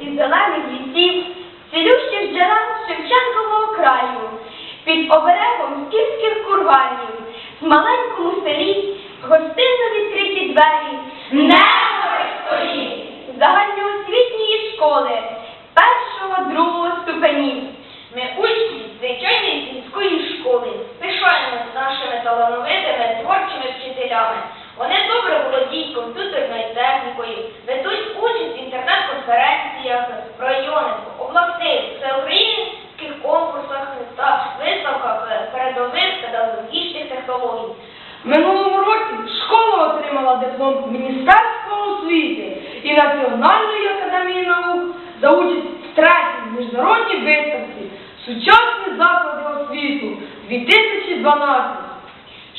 із зелених лісів, цілющих джерел Шевченкового краю, під оберегом скіфських курганів, в маленькому селі гостинно відкриті двері, небо стоїть загальноосвітньої школи, першого, другого ступенів. Ми учні звичайної сільської школи. Пишаємося нашими талановитими творчими вчителями. Вони добре володіють комп'ютерною технікою, ведуть участь в інтернет-конференціях в районних, обласних, всеукраїнських конкурсах та виставках передових педагогічних технологій. В минулому році школа отримала Міністерства освіти і Національної академії наук за участь в третій міжнародній виставці Сучасні заклади освіту 2012.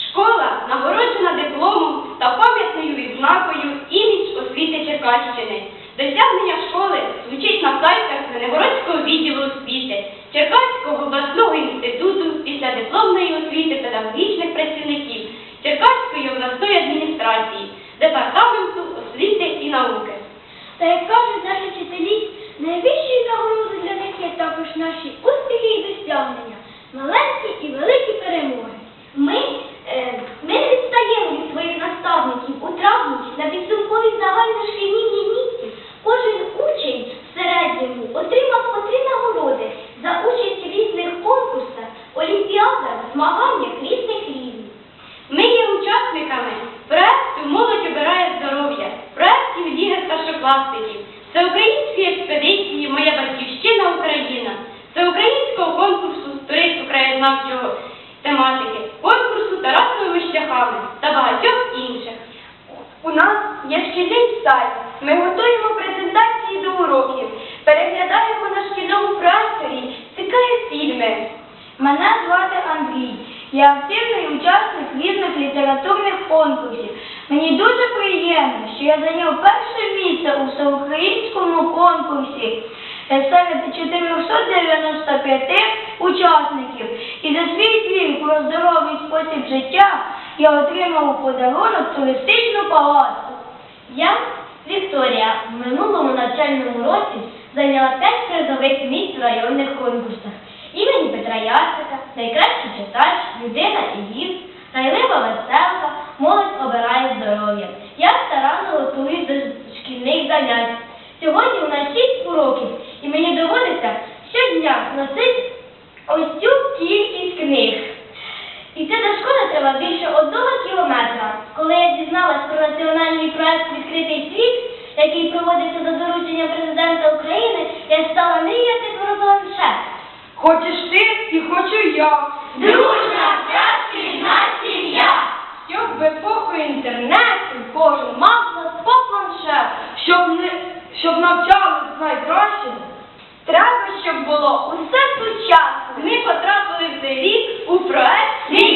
Школа нагороджена дипломом та пам'ятною відзнакою імідж освіти Черкащини. Досягнення школи звучить на сайтах Звенигородського відділу освіти, Черкаського обласного інституту після дипломної освіти педагогічних працівників, Черкаської обласної адміністрації, Департаменту освіти і науки. Та як кажуть наші вчителі, найвищою нагородою для них є також наші успіхи і досягнення, маленькі і великі перемоги. Ми, е, ми не відстаємо від своїх наставників у травні на підсумковій загальношкільній лінійці. Кожен учень в середньому отримав по три нагороди за участь в різних конкурсах, олімпіадах, змаганнях різних рівнів. Ми є учасниками Старшокласників, всеукраїнської експедиції Моя батьківщина Україна, всеукраїнського конкурсу з туристу краєзнавчого тематики, конкурсу Тарасовими шляхами та багатьох інших. У нас є шкільний сайт. Ми готуємо презентації до уроків, переглядаємо на шкільному просторі цікаві фільми. Мене звати Андрій. Я активний учасник різних літературних конкурсів. Мені дуже приємно, що я зайняв перше місце у всеукраїнському конкурсі серед 495 учасників. І за свій твір про здоровий спосіб життя я отримав у подарунок туристичну палатку. Я, Вікторія, в минулому навчальному році зайняла п'ять призових місць в районних конкурсах. Імені Петра Ясика, найкращий читач, людина і гість, Сьогодні у нас шість уроків, і мені доводиться щодня носити ось цю кількість книг. І це до школи треба більше одного кілометра. Коли я дізналась про національний проект Відкритий світ, який проводиться за доручення президента України, я стала мріяти про планшет. Хочеш ти і хочу я. Дружна вся спільна сім'я. Щоб в епоху інтернету кожен мав за по планшет. Щоб не щоб навчались найкраще. Треба, щоб було усе сучасно. Ми потрапили в цей рік у проект «Світ